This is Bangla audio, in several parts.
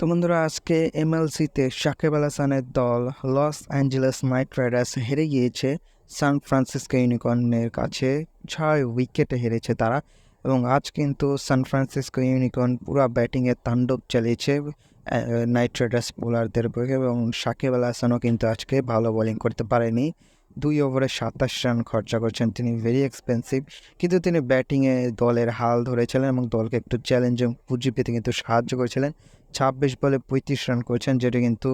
তো বন্ধুরা, আজকে এমএলসিতে সাকিব আল হাসানের দল লস অ্যাঞ্জেলেস নাইট রাইডার্স হেরে গিয়েছে। সান ফ্রান্সিসকো ইউনিকর্নের কাছে ছয় উইকেটে হেরেছে তারা এবং আজ কিন্তু সান ফ্রান্সিসকো ইউনিকর্ন পুরো ব্যাটিংয়ে তাণ্ডব চালিয়েছে নাইট রাইডার্স বোলারদের এবং সাকিব আল হাসানও কিন্তু আজকে ভালো বোলিং করতে পারেনি। দুই ওভারে সাতাশ রান খরচা করছেন তিনি ভেরি এক্সপেন্সিভ কিন্তু তিনি ব্যাটিংয়ে দলের হাল ধরেছিলেন এবং দলকে একটু চ্যালেঞ্জিং পুঁজি পেতে কিন্তু সাহায্য করেছিলেন। ছাব্বিশ বলে পঁয়ত্রিশ রান করেছেন, যেটা কিন্তু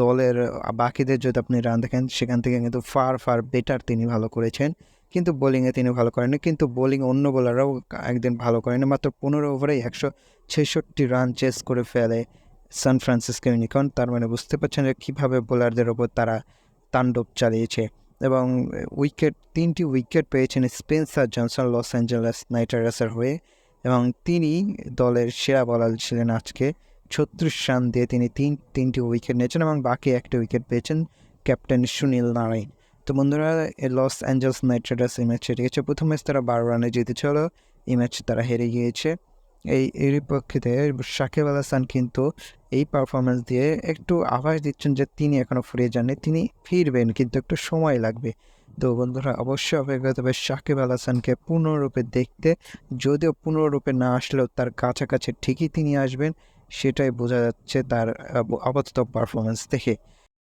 দলের বাকিদের যদি আপনি রান দেখেন, সেখান থেকে কিন্তু ফার ফার বেটার তিনি ভালো করেছেন। কিন্তু বোলিংয়ে তিনি ভালো করেননি, কিন্তু বোলিং অন্য বোলাররাও একদিন ভালো করেনি মাত্র পনেরো ওভারে একশো ছেষট্টি রান চেস করে ফেলে সান ফ্রান্সিসকো ইউনিকর্ন তার মানে বুঝতে পারছেন যে কীভাবে বোলারদের ওপর তারা তাণ্ডব চালিয়েছে। এবং উইকেট তিনটি উইকেট পেয়েছেন Spencer Johnson Los Angeles Knight রাইডার্সের হয়ে। এবং তিনি দলের সেরা বলার ছিলেন আজকে। ছত্রিশ রান দিয়ে তিনি তিন, তিনটি উইকেট নিয়েছেন এবং বাকি একটা উইকেট পেয়েছেন ক্যাপ্টেন সুনীল নারায়ণ। তো বন্ধুরা লস অ্যাঞ্জেলস নাইট রাইডার্স এই ম্যাচ হেরে গেছে। প্রথম ম্যাচ তারা বারো রানে জিতেছিল এই ম্যাচ তারা হেরে গিয়েছে। এই, এরই পক্ষেতে সাকিব আল হাসান কিন্তু এই পারফরমেন্স দিয়ে একটু আভাস দিচ্ছেন যে তিনি এখনও ফিরে যাননি, তিনি ফিরবেন কিন্তু একটু সময় লাগবে। তো বন্ধুরা, অবশ্যই অপেক্ষা করতে হবে সাকিব আল হাসানকে পূর্ণরূপে দেখতে। যদিও পূর্ণরূপে না আসলেও তার কাছাকাছি ঠিকই তিনি আসবেন। সেটাই বোঝা যাচ্ছে তার আপাতত পারফরমেন্স দেখে।